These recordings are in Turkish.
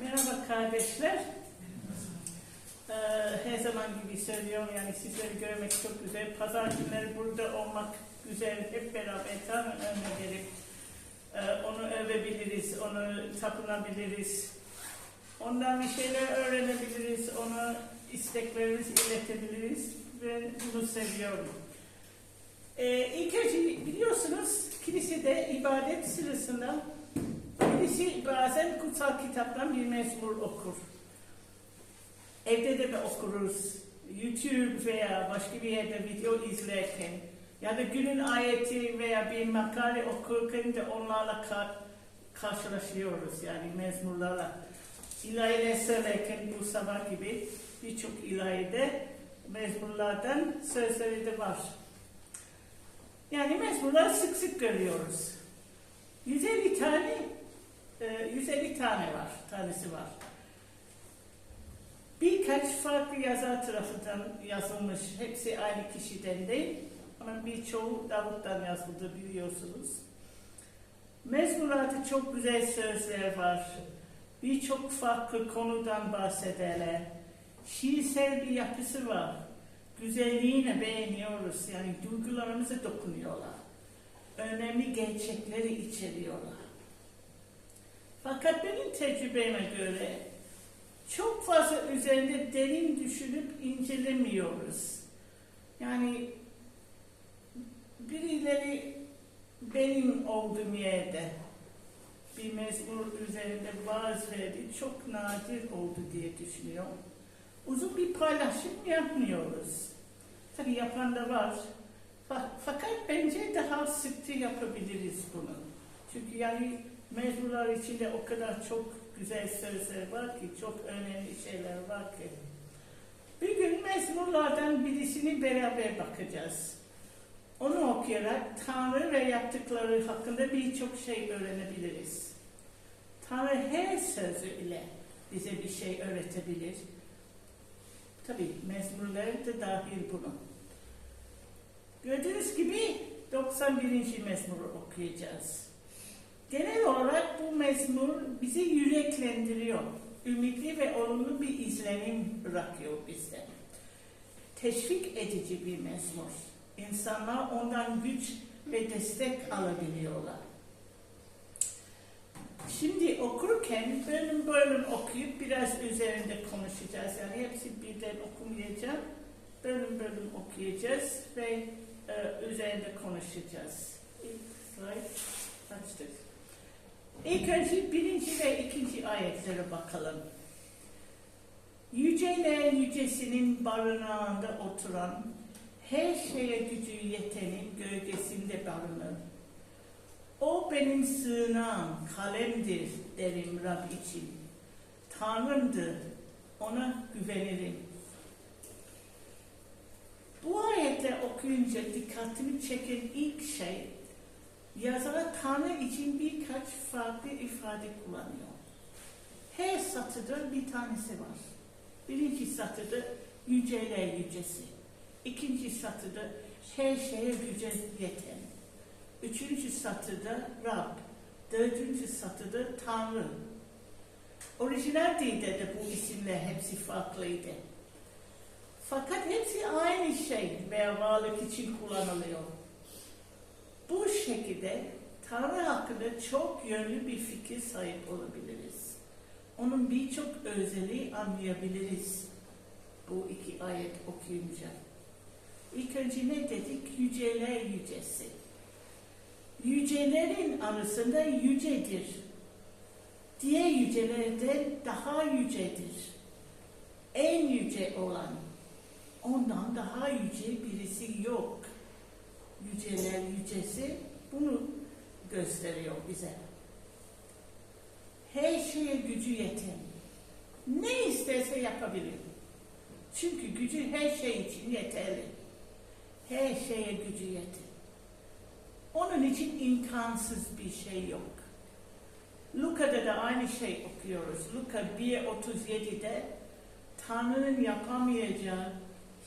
Merhaba kardeşler. Ee, her zaman gibi söylüyorum yani sizleri görmek çok güzel. Pazar günleri burada olmak güzel. Hep beraber Tanrı önüne gelip e, onu övebiliriz, onu tapınabiliriz. Ondan bir şeyler öğrenebiliriz, onu isteklerimizi iletebiliriz. Ben bunu seviyorum. Ee, ilk önce biliyorsunuz kilisede ibadet sırasında birisi bazen kutsal kitaptan bir mezmur okur. Evde de mi okuruz? YouTube veya başka bir yerde video izlerken ya da günün ayeti veya bir makale okurken de onlarla ka- karşılaşıyoruz yani mezmurlarla. İlahiler söylerken bu sabah gibi birçok ilahide mezmurlardan sözleri de var. Yani mezmurları sık sık görüyoruz. 150 tane e, 150 tane var, tanesi var. Birkaç farklı yazar tarafından yazılmış, hepsi aynı kişiden değil ama birçoğu Davut'tan yazıldı biliyorsunuz. Mezmurlarda çok güzel sözler var. Birçok farklı konudan bahsederler. Şiirsel bir yapısı var. Güzelliğini beğeniyoruz. Yani duygularımıza dokunuyorlar. Önemli gerçekleri içeriyorlar. Fakat benim tecrübeme göre çok fazla üzerinde derin düşünüp incelemiyoruz. Yani birileri benim olduğum yerde bir mezmur üzerinde vaaz verdi. Çok nadir oldu diye düşünüyorum. Uzun bir paylaşım yapmıyoruz. Tabi yapan da var. Fa- Fakat bence daha sıkça yapabiliriz bunu. Çünkü yani mezmurlar içinde o kadar çok güzel sözler var ki, çok önemli şeyler var ki. Bir gün mezmurlardan birisini beraber bakacağız. Onu okuyarak Tanrı ve yaptıkları hakkında birçok şey öğrenebiliriz. Tanrı her sözü ile bize bir şey öğretebilir. Tabi mezmurlar da dahil bunu. Gördüğünüz gibi 91. mezmuru okuyacağız. Genel olarak bu mezmur bizi yüreklendiriyor. Ümitli ve olumlu bir izlenim bırakıyor bizde. Teşvik edici bir mezmur. İnsanlar ondan güç ve destek alabiliyorlar. Şimdi okurken bölüm bölüm okuyup biraz üzerinde konuşacağız. Yani hepsi birden okumayacağım. Bölüm bölüm okuyacağız ve e, üzerinde konuşacağız. İlk slide açtık. İlk önce birinci ve ikinci ayetlere bakalım. Yüceler yücesinin barınağında oturan, her şeye gücü yetenin gölgesinde barınır. O benim sığınağım, kalemdir derim Rab için. Tanrımdır, ona güvenirim. Bu ayetler okuyunca dikkatimi çeken ilk şey, yazar Tanrı için birkaç farklı ifade kullanıyor. Her satırda bir tanesi var. Birinci satırda yüceler yücesi. İkinci satırda her şeye güce yeten. Üçüncü satırda Rab. Dördüncü satırda Tanrı. Orijinal dilde de bu isimler hepsi farklıydı. Fakat hepsi aynı şey veya varlık için kullanılıyor. Bu şekilde Tanrı hakkında çok yönlü bir fikir sahip olabiliriz. Onun birçok özelliği anlayabiliriz bu iki ayet okuyunca. İlk önce ne dedik? Yüceler yücesi. Yücelerin arasında yücedir. Diğer yücelerden daha yücedir. En yüce olan, ondan daha yüce birisi yok. Yüceler yücesi bunu gösteriyor bize. Her şeye gücü yeten. Ne isterse yapabilir. Çünkü gücü her şey için yeterli. Her şeye gücü yeter. Onun için imkansız bir şey yok. Luka'da da aynı şey okuyoruz. Luka 1.37'de Tanrı'nın yapamayacağı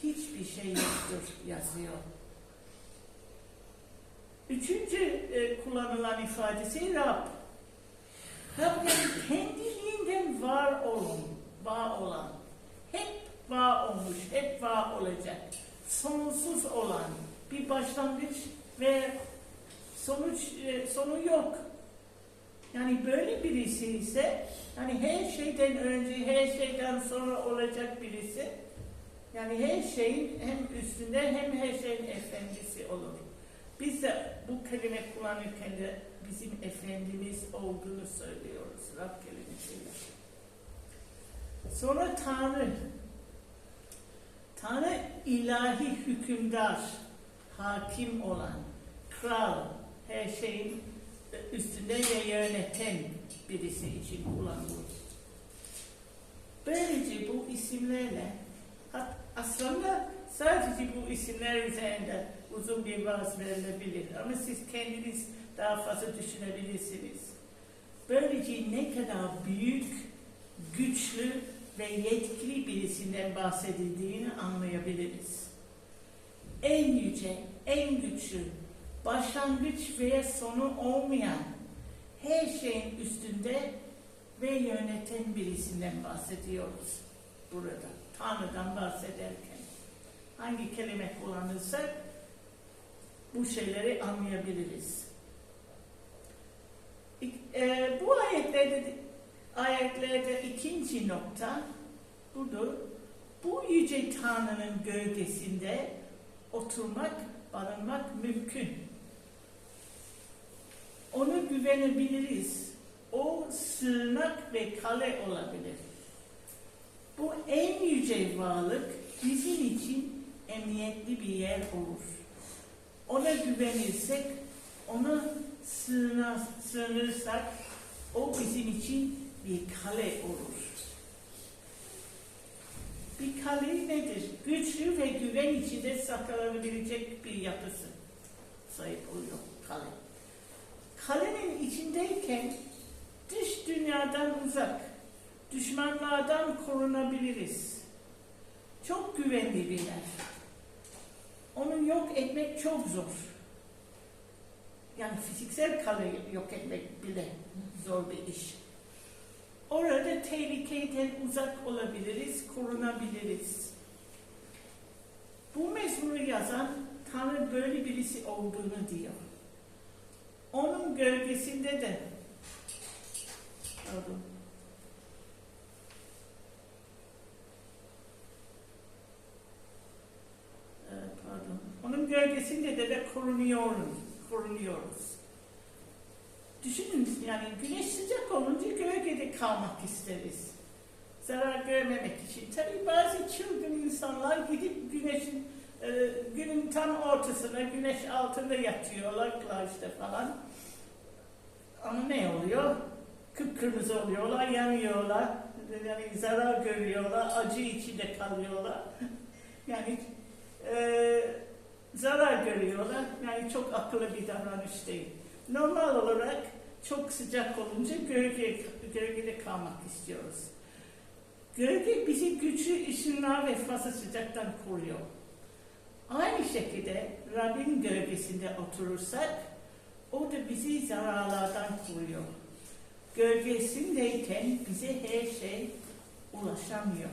hiçbir şey yoktur yazıyor. Üçüncü e, kullanılan ifadesi Rab. Rab yani kendiliğinden var olan, var olan, hep var olmuş, hep var olacak, sonsuz olan bir başlangıç ve sonuç e, sonu yok. Yani böyle birisi ise, yani her şeyden önce, her şeyden sonra olacak birisi, yani her şeyin hem üstünde hem her şeyin efendisi olur. Biz de bu kelime kullanırken de bizim Efendimiz olduğunu söylüyoruz Rab kelimesiyle. Sonra Tanrı. Tanrı ilahi hükümdar, hakim olan, kral, her şeyin üstünde ve yöneten birisi için kullanılır. Böylece bu isimlerle aslında sadece bu isimler üzerinde uzun bir vaaz verilebilir ama siz kendiniz daha fazla düşünebilirsiniz. Böylece ne kadar büyük, güçlü ve yetkili birisinden bahsedildiğini anlayabiliriz. En yüce, en güçlü, başlangıç ve sonu olmayan, her şeyin üstünde ve yöneten birisinden bahsediyoruz burada. Tanrı'dan bahsederken. Hangi kelime kullanırsak bu şeyleri anlayabiliriz. E, bu ayetlerde ayetlerde ikinci nokta budur. Bu yüce Tanrı'nın gölgesinde oturmak, barınmak mümkün. Onu güvenebiliriz. O sığınak ve kale olabilir. Bu en yüce varlık bizim için emniyetli bir yer olur. Ona güvenirsek, ona sığına, sığınırsak o bizim için bir kale olur. Bir kale nedir? Güçlü ve güven içinde saklanabilecek bir yapısı sahip oluyor kale. Kalenin içindeyken dış dünyadan uzak, düşmanlardan korunabiliriz. Çok güvenli bir yer. Onu yok etmek çok zor. Yani fiziksel kale yok etmek bile zor bir iş. Orada tehlikeden uzak olabiliriz, korunabiliriz. Bu mezmuru yazan Tanrı böyle birisi olduğunu diyor. Onun gölgesinde de Pardon. Ee, pardon. Onun gölgesinde de, de korunuyoruz. korunuyoruz. Düşünün yani güneş sıcak olunca gölgede kalmak isteriz. Zarar görmemek için. Tabii bazı çılgın insanlar gidip güneşin e, günün tam ortasına güneş altında yatıyorlar plajda falan. Ama ne oluyor? Kıpkırmızı oluyorlar, yanıyorlar. Yani zarar görüyorlar, acı içinde kalıyorlar. yani e, zarar görüyorlar. Yani çok akıllı bir davranış değil. Normal olarak çok sıcak olunca gölge, gölgede kalmak istiyoruz. Gölge bizi güçlü ışınlar ve fazla sıcaktan koruyor. Aynı şekilde Rabbin gölgesinde oturursak o da bizi zararlardan koruyor. Gölgesindeyken bize her şey ulaşamıyor.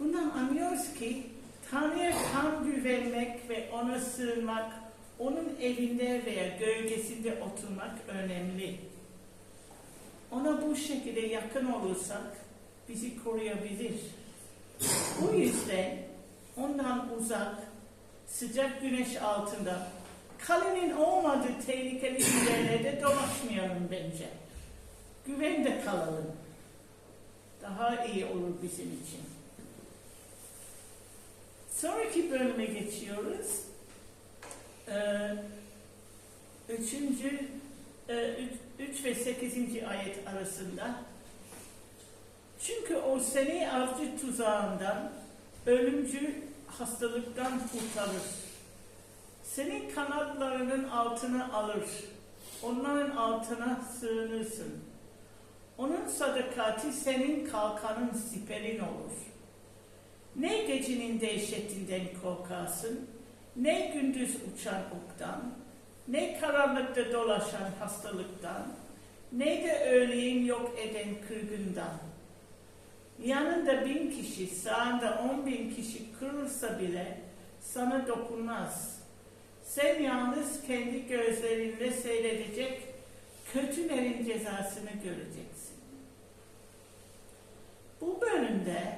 Bundan anlıyoruz ki Tanrı'ya tam güvenmek ve ona sığınmak, onun evinde veya gölgesinde oturmak önemli. Ona bu şekilde yakın olursak bizi koruyabilir. Bu yüzden ondan uzak, sıcak güneş altında, kalenin olmadığı tehlikeli yerlerde dolaşmayalım bence. Güvende kalalım. Daha iyi olur bizim için. Sonraki bölüme geçiyoruz. Ee, üçüncü, e, üç, ve sekizinci ayet arasında. Çünkü o seni avcı tuzağından, ölümcül hastalıktan kurtarır. Seni kanatlarının altına alır. Onların altına sığınırsın. Onun sadakati senin kalkanın siperin olur. Ne gecenin dehşetinden korkarsın, ne gündüz uçan oktan, ne karanlıkta dolaşan hastalıktan, ne de öğleyin yok eden kırgından. yanında bin kişi, sağında on bin kişi kırılsa bile sana dokunmaz. Sen yalnız kendi gözlerinle seyredecek, kötülerin cezasını göreceksin. Bu bölümde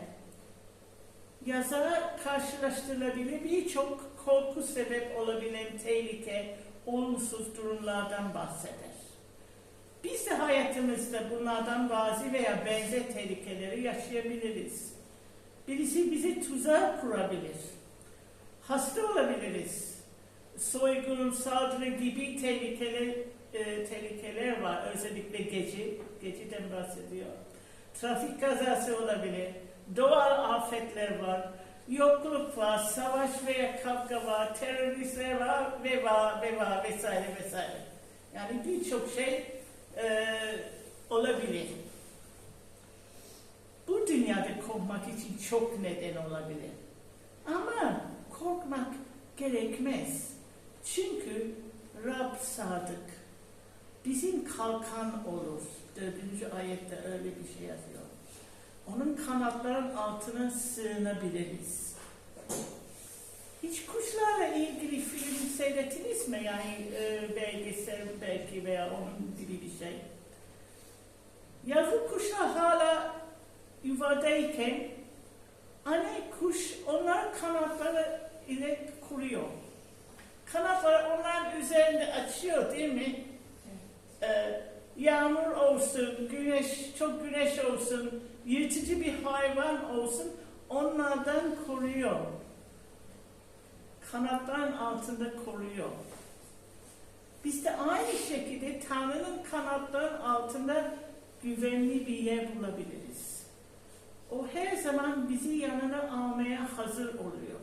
yazara karşılaştırılabilir birçok korku sebep olabilen tehlike, olumsuz durumlardan bahseder. Biz de hayatımızda bunlardan bazı veya benzer tehlikeleri yaşayabiliriz. Birisi bizi tuzağa kurabilir. Hasta olabiliriz. Soygun, saldırı gibi tehlikeler, e, tehlikeler var. Özellikle gece, geceden bahsediyor. Trafik kazası olabilir. Doğal afetler var. Yokluk var, savaş veya kavga var, teröristler var ve var ve var vesaire vesaire. Yani birçok şey e, olabilir. Bu dünyada korkmak için çok neden olabilir. Ama korkmak gerekmez. Çünkü Rab sadık. Bizim kalkan olur. Dördüncü ayette öyle bir şey yazıyor. Onun kanatların altına sığınabiliriz. Hiç kuşlarla ilgili film seyrettiniz mi? Yani e, belgesel belki veya onun gibi bir şey. Yavru kuşlar hala yuvadayken anne kuş onlar kanatları ile kuruyor. Kanatları onların üzerinde açıyor değil mi? Ee, yağmur olsun, güneş, çok güneş olsun, yırtıcı bir hayvan olsun onlardan koruyor. Kanatların altında koruyor. Biz de aynı şekilde Tanrı'nın kanatların altında güvenli bir yer bulabiliriz. O her zaman bizi yanına almaya hazır oluyor.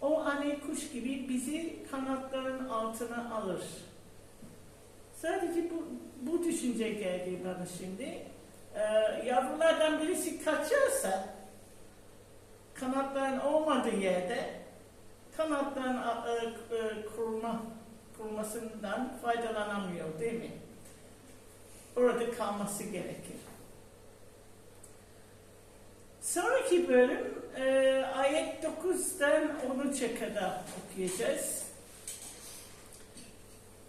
O anne kuş gibi bizi kanatların altına alır. Sadece bu, bu düşünce geldi bana şimdi. Ee, yavrulardan birisi kaçarsa kanatların olmadığı yerde kanatların e, e, kurma, kurmasından faydalanamıyor değil mi? Orada kalması gerekir. Sonraki bölüm e, ayet 9'dan 13'e kadar okuyacağız.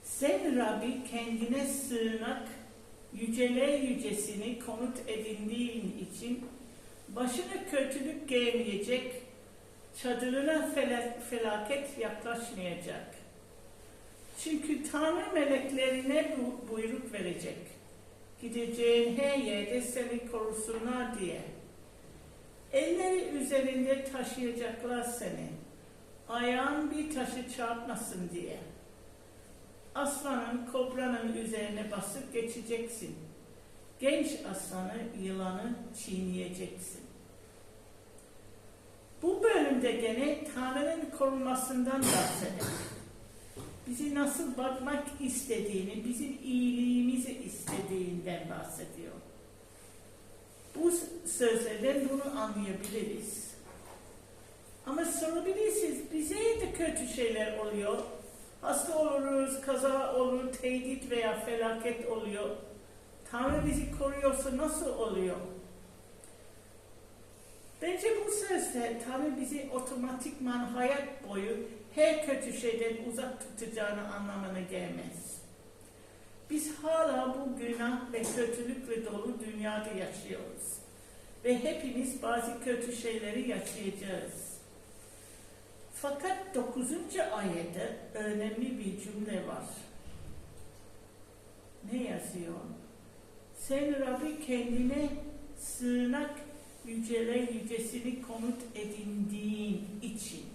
Sen Rabbi kendine sığınak, yüceler yücesini konut edindiğin için başına kötülük gelmeyecek, çadırına felaket yaklaşmayacak. Çünkü Tanrı meleklerine bu buyruk verecek. Gideceğin her yerde seni korusunlar diye. Elleri üzerinde taşıyacaklar seni. Ayağın bir taşı çarpmasın diye. Aslanın, kobranın üzerine basıp geçeceksin. Genç aslanı, yılanı çiğneyeceksin. Bu bölümde gene Tanrı'nın korunmasından bahseder. Bizi nasıl bakmak istediğini, bizim iyiliğimizi istediğinden bahsediyor. Bu sözlerden bunu anlayabiliriz. Ama sorabilirsiniz, bize de kötü şeyler oluyor. Hasta oluruz, kaza olur, tehdit veya felaket oluyor. Tanrı bizi koruyorsa nasıl oluyor? Bence bu sözde Tanrı bizi otomatikman hayat boyu her kötü şeyden uzak tutacağını anlamına gelmez. Biz hala bu günah ve kötülükle dolu dünyada yaşıyoruz. Ve hepimiz bazı kötü şeyleri yaşayacağız. Fakat 9. ayette önemli bir cümle var. Ne yazıyor? Sen Rabbi kendine sığınak yüceler yücesini konut edindiğin için.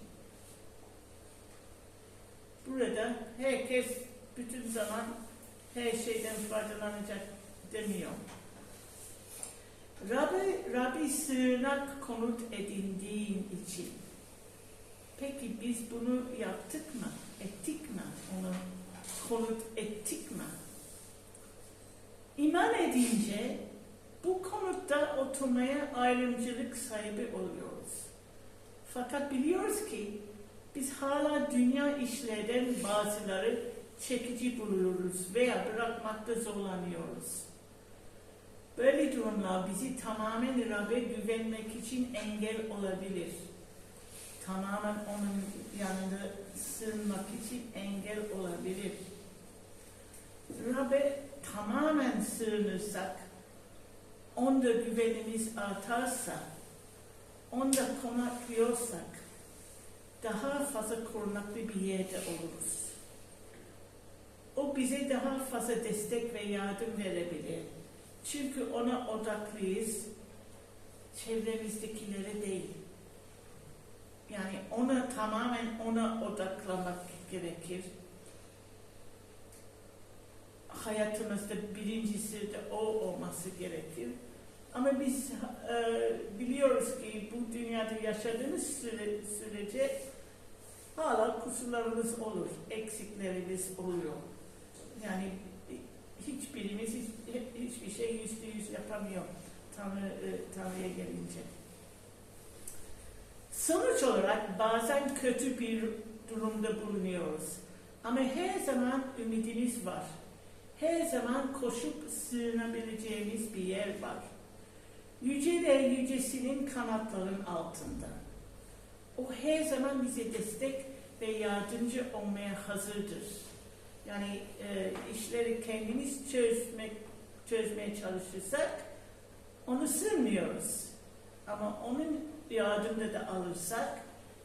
Burada herkes bütün zaman her şeyden faydalanacak demiyor. Rabbi, Rabbi sığınak konut edindiğin için. Peki biz bunu yaptık mı? Ettik mi? Onu konut ettik mi? İman edince bu konutta oturmaya ayrımcılık sahibi oluyoruz. Fakat biliyoruz ki biz hala dünya işlerden bazıları çekici buluyoruz veya bırakmakta zorlanıyoruz. Böyle durumda onlar bizi tamamen Rab'be güvenmek için engel olabilir. Tamamen onun yanında sığınmak için engel olabilir. Rab'be tamamen sığınırsak, onda güvenimiz artarsa, onda konaklıyorsak, daha fazla korunaklı bir yerde oluruz. O bize daha fazla destek ve yardım verebilir. Çünkü ona odaklıyız, çevremizdekilere değil. Yani ona tamamen ona odaklamak gerekir. Hayatımızda birincisi de o olması gerekir. Ama biz e, biliyoruz ki bu dünyada yaşadığımız süre, sürece hala kusurlarımız olur, eksiklerimiz oluyor. Yani hiçbirimiz hiç, hiçbir şey yüzde yüz yapamıyor Tanrı, e, Tanrı'ya gelince. Sonuç olarak bazen kötü bir durumda bulunuyoruz. Ama her zaman ümidimiz var. Her zaman koşup sığınabileceğimiz bir yer var. Yüce ve yücesinin kanatların altında. O her zaman bize destek ve yardımcı olmaya hazırdır. Yani e, işleri kendimiz çözmek çözmeye çalışırsak onu sığmıyoruz. Ama onun yardımını da alırsak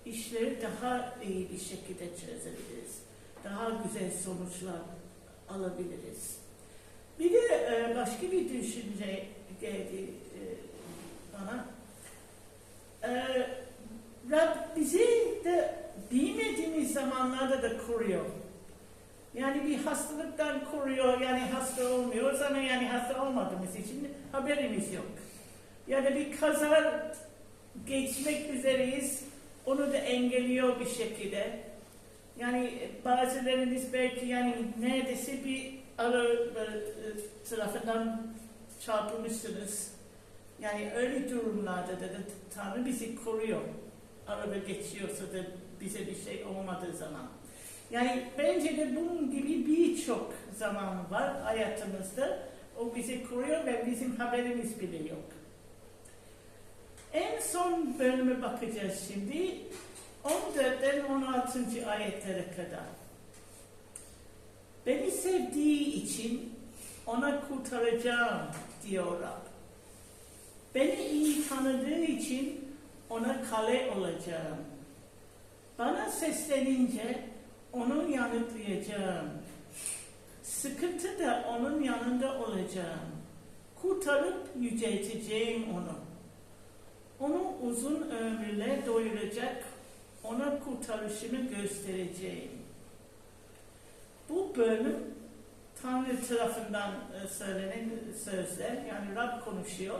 işleri daha iyi bir şekilde çözebiliriz. Daha güzel sonuçlar alabiliriz. Bir de e, başka bir düşünce geldi e, bana. E, Rab bizi de bilmediğimiz zamanlarda da koruyor. Yani bir hastalıktan koruyor, yani hasta olmuyoruz ama yani hasta olmadığımız için haberimiz yok. Ya da bir kaza geçmek üzereyiz, onu da engelliyor bir şekilde. Yani bazılarınız belki yani neredeyse bir araba tarafından çarpılmışsınız. Yani öyle durumlarda da, da Tanrı bizi koruyor. Araba geçiyorsa da bize bir şey olmadığı zaman. Yani bence de bunun gibi birçok zaman var hayatımızda. O bizi koruyor ve bizim haberimiz bile yok. Son bölüme bakacağız şimdi. 14'ten 16. ayetlere kadar. Beni sevdiği için ona kurtaracağım diyor Rab. Beni iyi tanıdığı için ona kale olacağım. Bana seslenince onu yanıtlayacağım. Sıkıntı da onun yanında olacağım. Kurtarıp yücelteceğim onu. Onu uzun ömürle doyuracak, ona kurtarışımı göstereceğim. Bu bölüm Tanrı tarafından e, söylenen sözler, yani Rab konuşuyor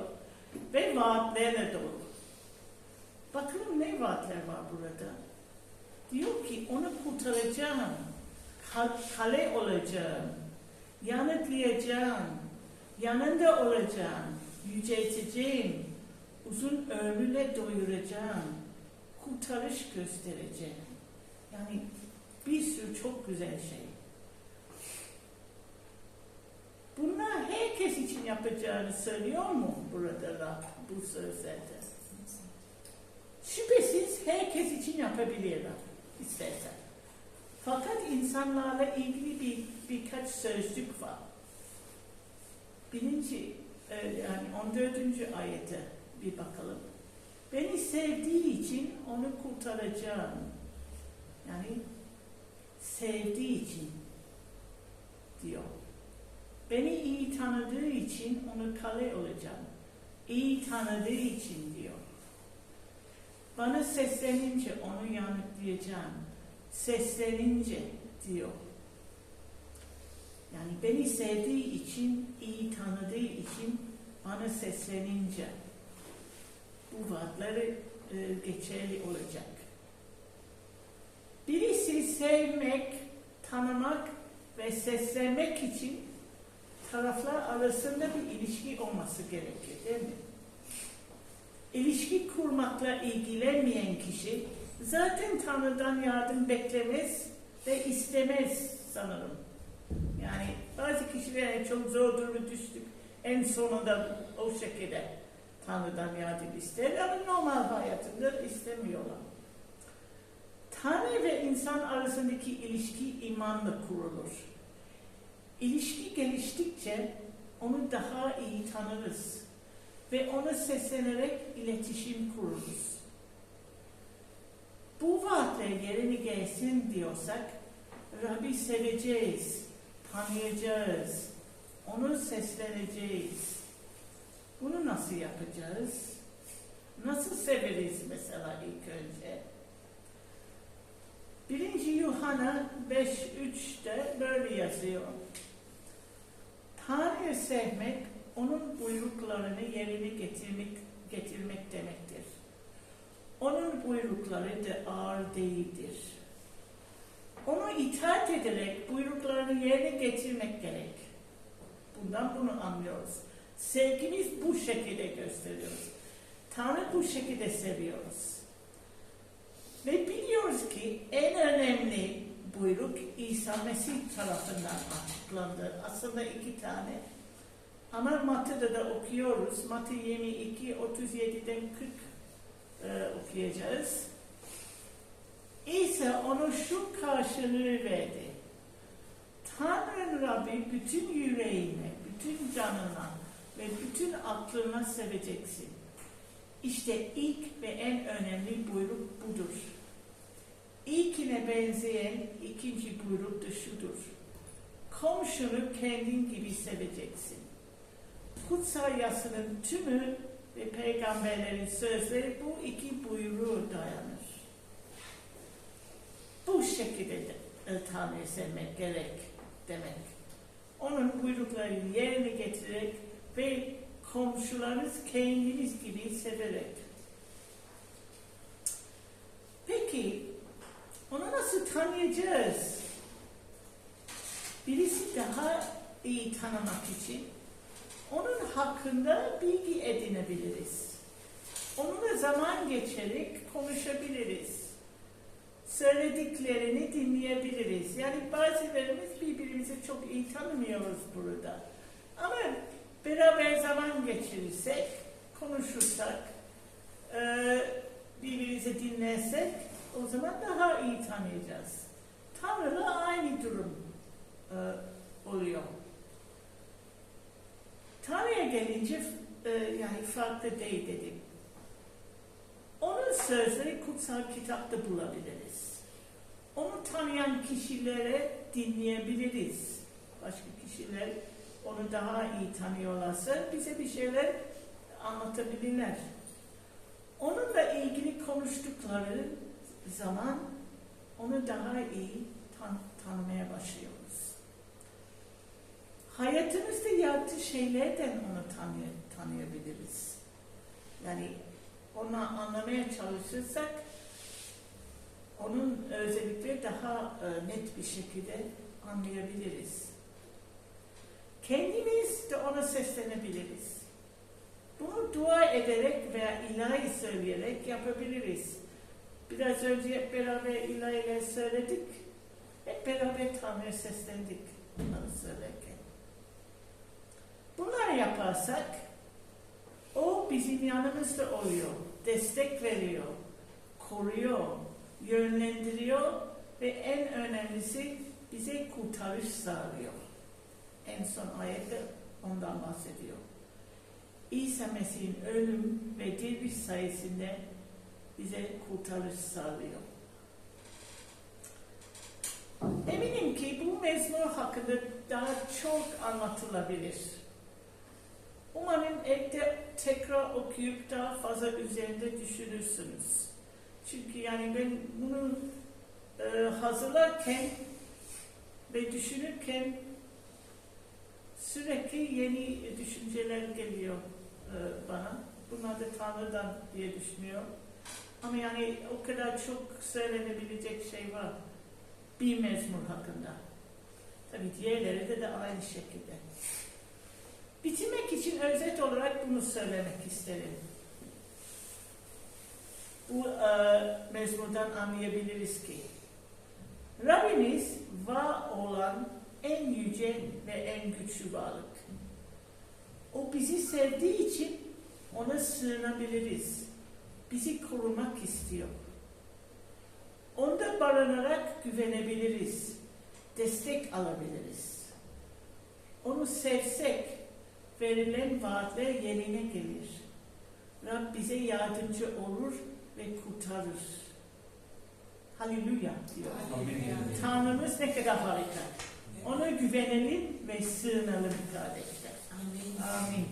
ve vaatlerle dolu. Bakalım ne vaatler var burada? Diyor ki onu kurtaracağım, kale olacağım, yanıtlayacağım, yanında olacağım, yücelteceğim, uzun ömürle doyuracağım, kurtarış göstereceğim. Yani bir sürü çok güzel şey. Bunlar herkes için yapacağını söylüyor mu burada Rab bu sözlerde? Şüphesiz herkes için yapabilir Rab istersen. Fakat insanlarla ilgili bir birkaç sözcük var. Birinci, e, yani 14. ayete bir bakalım. Beni sevdiği için onu kurtaracağım. Yani sevdiği için diyor. Beni iyi tanıdığı için onu kale olacağım. İyi tanıdığı için diyor. Bana seslenince onu yanıtlayacağım. Seslenince diyor. Yani beni sevdiği için, iyi tanıdığı için bana seslenince bu vaatleri e, geçerli olacak. Birisi sevmek, tanımak ve seslenmek için taraflar arasında bir ilişki olması gerekir değil mi? İlişki kurmakla ilgilenmeyen kişi zaten Tanrı'dan yardım beklemez ve istemez sanırım. Yani bazı kişiler çok zor duruma düştük, en sonunda o şekilde Tanrı'dan yardım ister ama normal hayatında istemiyorlar. Tanrı ve insan arasındaki ilişki imanla kurulur. İlişki geliştikçe onu daha iyi tanırız ve ona seslenerek iletişim kururuz. Bu vaatler yerine gelsin diyorsak Rabbi seveceğiz, tanıyacağız, onu sesleneceğiz. Bunu nasıl yapacağız? Nasıl severiz mesela ilk önce? 1. Yuhanna 5.3'te böyle yazıyor. Tanrı'yı sevmek, onun buyruklarını yerine getirmek, getirmek demektir. Onun buyrukları da ağır değildir. Onu itaat ederek buyruklarını yerine getirmek gerek. Bundan bunu anlıyoruz. Sevgimiz bu şekilde gösteriyoruz. Tanrı bu şekilde seviyoruz. Ve biliyoruz ki en önemli buyruk İsa Mesih tarafından açıklandı. Aslında iki tane. Ama Matta'da da okuyoruz. Matta 22, 37'den 40 e, okuyacağız. İsa ona şu karşılığı verdi. Tanrı Rabbi bütün yüreğine, bütün canına ve bütün aklına seveceksin. İşte ilk ve en önemli buyruk budur. İlkine benzeyen ikinci buyruk da şudur. Komşunu kendin gibi seveceksin. Kutsal yasının tümü ve peygamberlerin sözleri bu iki buyruğu dayanır. Bu şekilde de Tanrı'yı sevmek gerek demek. Onun buyruklarını yerine getirerek ve komşularınız kendiniz gibi severek. Peki, onu nasıl tanıyacağız? Birisi daha iyi tanımak için onun hakkında bilgi edinebiliriz. Onunla zaman geçerek konuşabiliriz. Söylediklerini dinleyebiliriz. Yani bazılarımız birbirimizi çok iyi tanımıyoruz burada. Ama beraber zaman geçirirsek, konuşursak, e, birbirimizi dinlersek o zaman daha iyi tanıyacağız. Tanrı'la aynı durum e, oluyor. Tanrı'ya gelince e, yani farklı değil dedim. Onun sözleri kutsal kitapta bulabiliriz. Onu tanıyan kişilere dinleyebiliriz. Başka kişiler onu daha iyi tanıyorlarsa bize bir şeyler anlatabilirler. Onunla ilgili konuştukları zaman onu daha iyi tan tanımaya başlıyoruz. Hayatımızda yaptığı şeylerden onu tanıy tanıyabiliriz. Yani onu anlamaya çalışırsak onun özellikleri daha e, net bir şekilde anlayabiliriz. Kendimiz de ona seslenebiliriz. Bunu dua ederek veya ilahi söyleyerek yapabiliriz. Biraz önce hep beraber ilahiyle söyledik. Hep beraber Tanrı'ya seslendik bunları söylerken. Bunları yaparsak o bizim yanımızda oluyor, destek veriyor, koruyor, yönlendiriyor ve en önemlisi bize kurtarış sağlıyor. En son ayette ondan bahsediyor. İsa Mesih'in ölüm ve diriliş sayesinde bize kurtarış sağlıyor. Eminim ki bu mezmur hakkında daha çok anlatılabilir. Umarım evde tekrar okuyup daha fazla üzerinde düşünürsünüz. Çünkü yani ben bunu e, hazırlarken ve düşünürken sürekli yeni düşünceler geliyor e, bana. Bunlar da Tanrı'dan diye düşünüyor. Ama yani o kadar çok söylenebilecek şey var. Bir mezmur hakkında. Tabii diğerleri de, de aynı şekilde. Bitirmek için özet olarak bunu söylemek isterim. Bu e, mezmurdan anlayabiliriz ki Rabbimiz var olan en yüce ve en güçlü varlık. O bizi sevdiği için ona sığınabiliriz. Bizi korumak istiyor. Onda barınarak güvenebiliriz. Destek alabiliriz. Onu sevsek verilen vaatler yerine gelir. Rab bize yardımcı olur ve kurtarır. Haleluya diyor. Tanrımız ne kadar harika. Ona güvenelim ve sığınalım kardeşler. Amin. Amin.